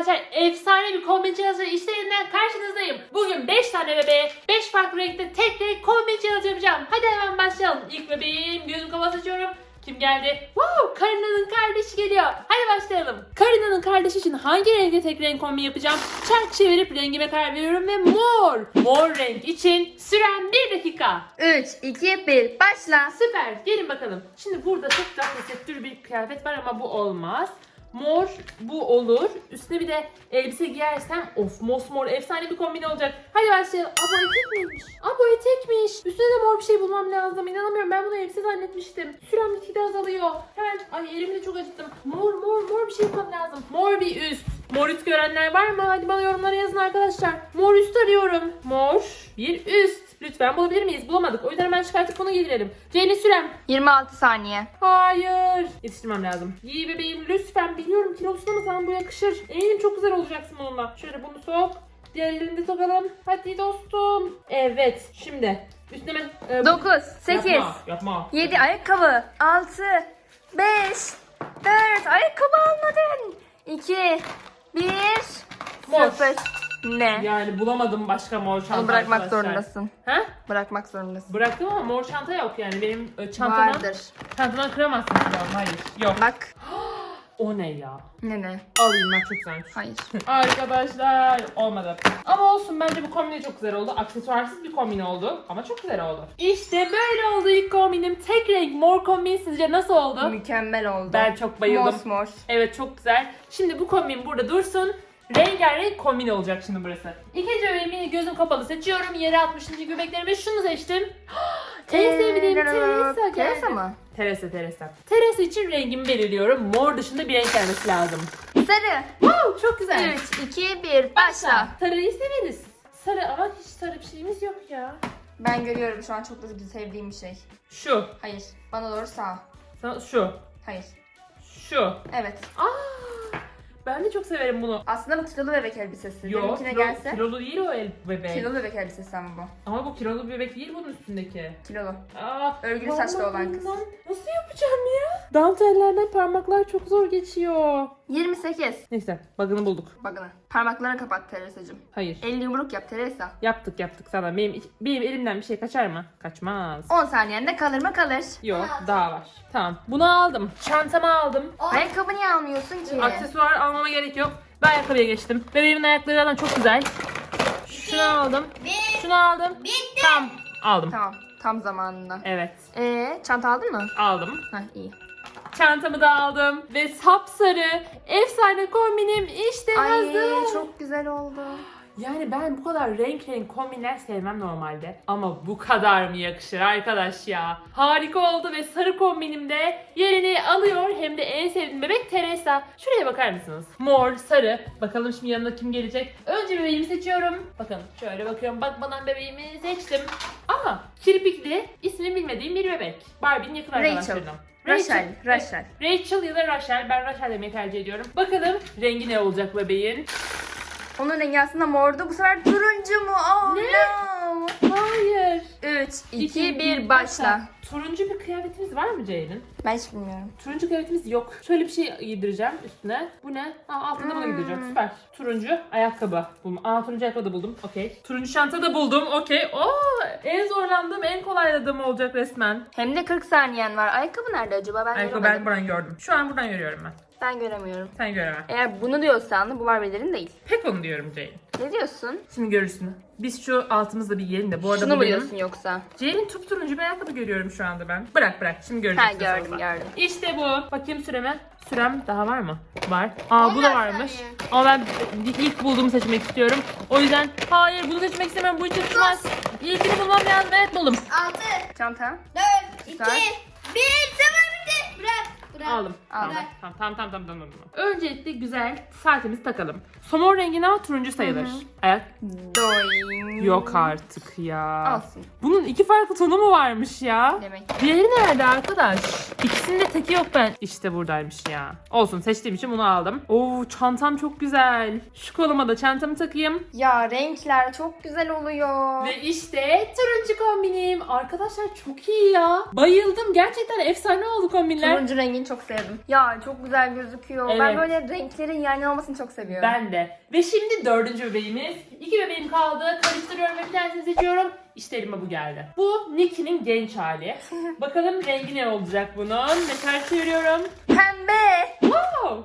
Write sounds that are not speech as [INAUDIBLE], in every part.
arkadaşlar efsane bir kombin challenge'ı işlerinden karşınızdayım. Bugün 5 tane bebeğe 5 farklı renkte tek renk kombin challenge yapacağım. Hadi hemen başlayalım. İlk bebeğim gözüm kapalı açıyorum. Kim geldi? Wow! Karina'nın kardeşi geliyor. Hadi başlayalım. Karina'nın kardeşi için hangi renkte tek renk kombin yapacağım? Çark çevirip rengime karar veriyorum ve mor. Mor renk için süren 1 dakika. 3, 2, 1, başla. Süper. Gelin bakalım. Şimdi burada çok güzel tesettür bir kıyafet var ama bu olmaz. Mor bu olur. Üstüne bir de elbise giyersem of mosmor efsane bir kombin olacak. Hadi başlayalım. Aa bu etek miymiş? Aa bu etekmiş. Üstüne de mor bir şey bulmam lazım. İnanamıyorum ben bunu elbise zannetmiştim. Sürem gitgide azalıyor. Hemen ay elimi de çok acıttım. Mor mor mor bir şey bulmam lazım. Mor bir üst. Mor üst görenler var mı? Hadi bana yorumlara yazın arkadaşlar. Mor üst arıyorum. Mor bir üst. Lütfen bulabilir miyiz? Bulamadık. O yüzden hemen çıkartıp bunu giydirelim. Ceylin sürem. 26 saniye. Hayır. Yetiştirmem lazım. Giy bebeğim lütfen. Biliyorum kilosuna mı sana bu yakışır. Eminim çok güzel olacaksın bununla. Şöyle bunu sok. Diğer elini de sokalım. Hadi dostum. Evet. Şimdi üstüne ben... e, bu- 9, 8, Yapma. Yapma. 7 ayakkabı. 6, 5, 4 ayakkabı almadın. 2, 1, Mor. 0. Ne? Yani bulamadım başka mor çanta Onu bırakmak arkadaşlar. zorundasın. Ha? Bırakmak zorundasın. Bıraktım ama mor çanta yok yani. Benim e, çantadan, Vardır. çantadan kıramazsın. Tamam, hayır. Yok. Bak. [GASPS] O ne ya? Ne ne? Alayım ben çok güzelmiş. Hayır. [LAUGHS] Arkadaşlar olmadı. Ama olsun bence bu kombine çok güzel oldu. Aksesuarsız bir kombin oldu ama çok güzel oldu. İşte böyle oldu ilk kombinim. Tek renk mor kombin sizce nasıl oldu? Mükemmel oldu. Ben çok bayıldım. Mosmor. Evet çok güzel. Şimdi bu kombin burada dursun. Rengarenk kombin olacak şimdi burası. İkinci bebeğimi gözüm kapalı seçiyorum. Yere 60. göbeklerime şunu seçtim. [GASPS] en sevdiğim Teresa geldi. Ee, Teresa mı? Teresa Teresa. Teresa için rengimi belirliyorum. Mor dışında bir renk gelmesi lazım. Sarı. Wow çok güzel. 3, 2, 1, başla. Sarıyı severiz. Sarı ama hiç sarı bir şeyimiz yok ya. Ben görüyorum şu an çok da sevdiğim bir şey. Şu. Hayır. Bana doğru sağ. Sa- Şu. Hayır. Şu. Evet. Aa, ben de çok severim bunu. Aslında bu kilolu bebek elbisesi. Yok, Benimkine kilo- gelse. kilolu değil o el bebek. Kilolu bebek elbisesi ama bu. Ama bu kilolu bebek değil bunun üstündeki. Kilolu. Aa, Örgülü saçlı olan kız. Nasıl yapacağım ya? Dantellerden parmaklar çok zor geçiyor. 28. Neyse, bug'ını bulduk. Bakın. Parmaklarını kapat Teresa'cığım. Hayır. 50 yumruk yap Teresa. Yaptık yaptık sana. Benim, benim elimden bir şey kaçar mı? Kaçmaz. 10 saniyende kalır mı kalır. Yok, daha var. Tamam. Bunu aldım. Çantamı aldım. Ayakkabı niye almıyorsun ki? Aksesuar almama gerek yok. Ben ayakkabıya geçtim. Bebeğimin ayakları zaten çok güzel. Şunu aldım. Şunu aldım. Tamam. Aldım. Tamam. Tam zamanında. Evet. Ee, çanta aldın mı? Aldım. Heh iyi. Çantamı da aldım. Ve sapsarı efsane kombinim işte Ay hazır. çok güzel oldu. Yani ben bu kadar renk renk kombinler sevmem normalde. Ama bu kadar mı yakışır arkadaş ya? Harika oldu ve sarı kombinim de yerini alıyor. Hem de en sevdiğim bebek Teresa. Şuraya bakar mısınız? Mor, sarı. Bakalım şimdi yanına kim gelecek? Önce bebeğimi seçiyorum. Bakın şöyle bakıyorum. Bakmadan bebeğimi seçtim. Ama kirpikli, ismini bilmediğim bir bebek. Barbie'nin yakın arkadaşlarından. Rachel. Rachel. Rachel ya da Rachel. Ben Rachel demeyi tercih ediyorum. Bakalım rengi ne olacak bebeğin? Onun rengi aslında mordu. Bu sefer turuncu mu? Oh Ne? no. 3, 2, 1 başla. Turuncu bir kıyafetimiz var mı Ceylin? Ben hiç bilmiyorum. Turuncu kıyafetimiz yok. Şöyle bir şey giydireceğim üstüne. Bu ne? Aa, altında bunu Hmm. giydireceğim. Süper. Turuncu ayakkabı. Buldum. Aa turuncu ayakkabı da buldum. Okey. Turuncu çanta da buldum. Okey. Oo, en zorlandığım, en kolayladığım olacak resmen. Hem de 40 saniyen var. Ayakkabı nerede acaba? Ben Ayakkabı göremedim. ben buradan gördüm. Şu an buradan görüyorum ben. Ben göremiyorum. Sen göremem. Eğer bunu diyorsan da bu Barbie'lerin değil. Pek onu diyorum Ceylin. Ne diyorsun? Şimdi görürsün. Biz şu altımızda bir yiyelim de. Bu arada Şunu bu mu benim. diyorsun yoksa? Ceylin tup turuncu bir ayakkabı görüyorum şu anda ben. Bırak bırak. Şimdi göreceksin. Ha gördüm sonra. gördüm. İşte bu. Bakayım süreme. Sürem daha var mı? Var. Aa bu da varmış. Ama ben ilk bulduğumu seçmek istiyorum. O yüzden hayır bunu seçmek istemem. Bu hiç tutmaz. İlkini bulmam lazım. Evet buldum. 6, Çanta. 4, 2, 1, 0 Güzel. bitti. Bırak. Bırak. Aldım. Aldım. Tamam tamam tamam tamam tamam. tamam. Öncelikle güzel saatimizi takalım. Somon rengine ama turuncu sayılır. Ayak Doing. yok artık ya. Olsun Bunun iki farklı tonu mu varmış ya? demek. Diğeri nerede arkadaş? İkisinin de teki yok ben. İşte buradaymış ya. Olsun seçtiğim için bunu aldım. Oo çantam çok güzel. Şu koluma da çantamı takayım. Ya renkler çok güzel oluyor. Ve işte turuncu kombinim. Arkadaşlar çok iyi ya. Bayıldım. Gerçekten efsane oldu kombinler. Turuncu rengin çok sevdim. Ya çok güzel gözüküyor. Ben Evet. böyle renklerin yan yana olmasını çok seviyorum. Ben de. Ve şimdi dördüncü bebeğimiz. İki bebeğim kaldı. Karıştırıyorum ve bir tanesini seçiyorum. İşte elime bu geldi. Bu Nicky'nin genç hali. [LAUGHS] Bakalım rengi ne olacak bunun. Ve ters çeviriyorum. Pembe. Wow!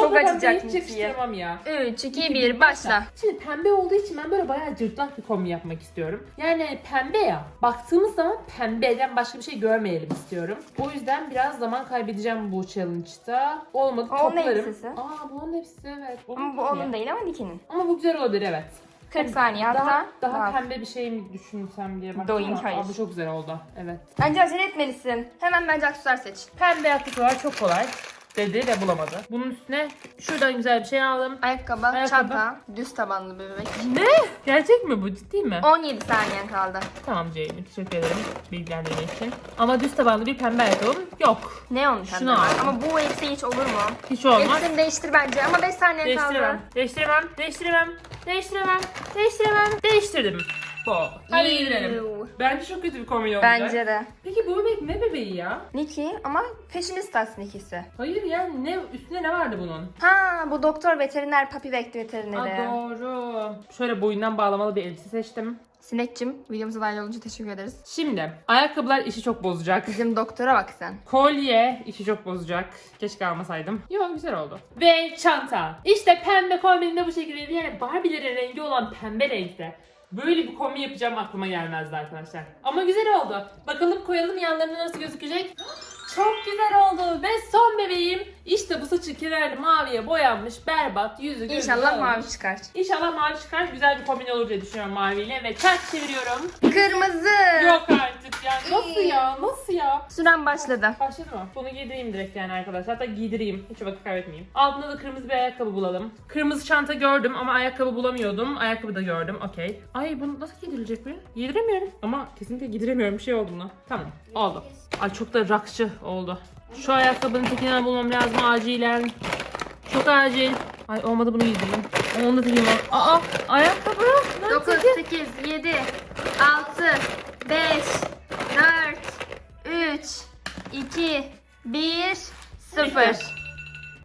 Çok açacak yakıştıramam ya. 3, 2, 1 başla. Şimdi pembe olduğu için ben böyle bayağı cırtlak bir kombi yapmak istiyorum. Yani pembe ya. Baktığımız zaman pembeden başka bir şey görmeyelim istiyorum. O yüzden biraz zaman kaybedeceğim bu challenge'da. Olmadı onun toplarım. elbisesi. Aa bu onun elbisesi evet. Ama bu onun değil ama Nicky'nin. Ama bu güzel olabilir evet. 40 saniye hatta. Daha, daha daha. pembe bir şey mi düşünsem diye baktım Doing, ama hayır. aa, bu çok güzel oldu. Evet. Bence acele etmelisin. Hemen bence aksesuar seç. Pembe aksesuar çok kolay dedi ve bulamadı. Bunun üstüne şuradan güzel bir şey aldım. Ayakkabı, Ayakkabı. çanta, düz tabanlı bir bebek. Ne? Gerçek mi bu? Ciddi mi? 17 saniyen kaldı. Tamam Ceylin. Teşekkür ederim bilgilendirme için. Ama düz tabanlı bir pembe ayakkabım yok. Neon pembe Şunu al. Ama bu elbise hiç olur mu? Hiç olmaz. Elbiseni değiştir bence ama 5 saniyen Değiştiremem. kaldı. Değiştiremem. Değiştiremem. Değiştiremem. Değiştiremem. Değiştirdim. Bu. Hadi Ew. gidelim. Bence çok kötü bir kombin olacak. Bence de. Peki bu bebek ne bebeği ya? Nicky ama Fashionistas Nicky'si. Hayır yani ne üstüne ne vardı bunun? Ha bu doktor veteriner papi veterineri. doğru. Şöyle boyundan bağlamalı bir elbise seçtim. Sinekçim videomuza dahil olunca teşekkür ederiz. Şimdi ayakkabılar işi çok bozacak. Bizim doktora bak sen. Kolye işi çok bozacak. Keşke almasaydım. Yok güzel oldu. Ve çanta. İşte pembe kombininde bu şekilde yani Barbie'lerin rengi olan pembe renkte. Böyle bir kombin yapacağım aklıma gelmezdi arkadaşlar. Ama güzel oldu. Bakalım koyalım yanlarına nasıl gözükecek. [GASPS] Çok güzel oldu. Ve son bebeğim işte bu saçı kirli maviye boyanmış berbat yüzü gözü İnşallah dağılmış. mavi çıkar. İnşallah mavi çıkar. Güzel bir kombin olur diye düşünüyorum maviyle. Ve ters çeviriyorum. Kırmızı. Yok artık ya. Nasıl ya? Nasıl ya? Süren başladı. Başladı mı? Bunu giydireyim direkt yani arkadaşlar. Hatta giydireyim. Hiç vakit kaybetmeyeyim. Altında da kırmızı bir ayakkabı bulalım. Kırmızı çanta gördüm ama ayakkabı bulamıyordum. Ayakkabı da gördüm. Okey. Ay bunu nasıl giydirilecek böyle? Giydiremiyorum. Ama kesinlikle giydiremiyorum. Bir şey oldu buna. Tamam. Oldu. Ay çok da rakçı oldu. Şu ayakkabının tekinden bulmam lazım acilen. Çok acil. Ay olmadı bunu giydireyim. Onu da giyeyim. Aa ayakkabı. Nerede 9, teki? 8, 7, 6, 5, 4, 3, 2, 1, 0.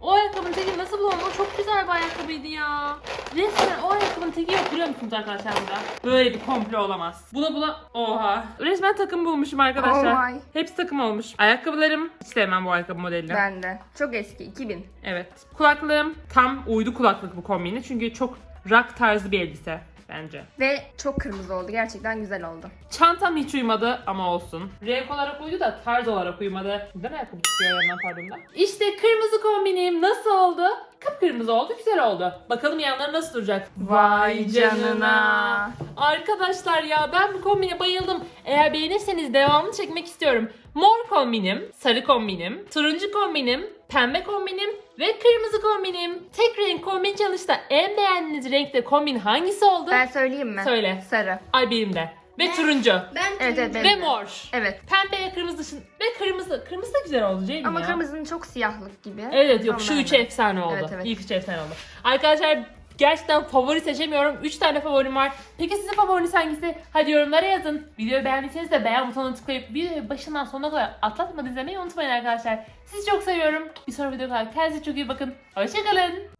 O ayakkabının teki nasıl bulalım? O çok güzel bir ayakkabıydı ya. Resmen o ayakkabının teki yok biliyor musunuz arkadaşlar burada? Böyle bir komplo olamaz. Buna bula... Oha. Resmen takım bulmuşum arkadaşlar. Oh my. Hepsi takım olmuş. Ayakkabılarım. Hiç sevmem bu ayakkabı modelini. Ben de. Çok eski 2000. Evet. Kulaklığım tam uydu kulaklık bu kombini. Çünkü çok rock tarzı bir elbise bence. Ve çok kırmızı oldu. Gerçekten güzel oldu. Çantam hiç uymadı ama olsun. Renk olarak uydu da tarz olarak uymadı. Neden ayakkabı çıkıyor yandan pardon da? İşte kırmızı kombinim nasıl oldu? Kıpkırmızı oldu, güzel oldu. Bakalım yanları nasıl duracak? Vay canına. Arkadaşlar ya ben bu kombine bayıldım. Eğer beğenirseniz devamını çekmek istiyorum. Mor kombinim, sarı kombinim, turuncu kombinim, pembe kombinim ve kırmızı kombinim. Tek renk kombin çalışta en beğendiğiniz renkte kombin hangisi oldu? Ben söyleyeyim mi? Söyle. Sarı. Ay benim de. Ve turuncu. Ben Evet, evet, benim Ve de. mor. Evet. Pembe ve kırmızı dışın. Ve kırmızı. Kırmızı da güzel oldu değil mi Ama ya? kırmızının çok siyahlık gibi. Evet yok şu ben üç de. efsane oldu. Evet, evet. İlk üç efsane oldu. Arkadaşlar gerçekten favori seçemiyorum. Üç tane favorim var. Peki sizin favoriniz hangisi? Hadi yorumlara yazın. Videoyu beğendiyseniz de beğen butonuna tıklayıp videoyu başından sonuna kadar atlatmadan izlemeyi unutmayın arkadaşlar. Sizi çok seviyorum. Bir sonraki videoda kendinize çok iyi bakın. Hoşçakalın.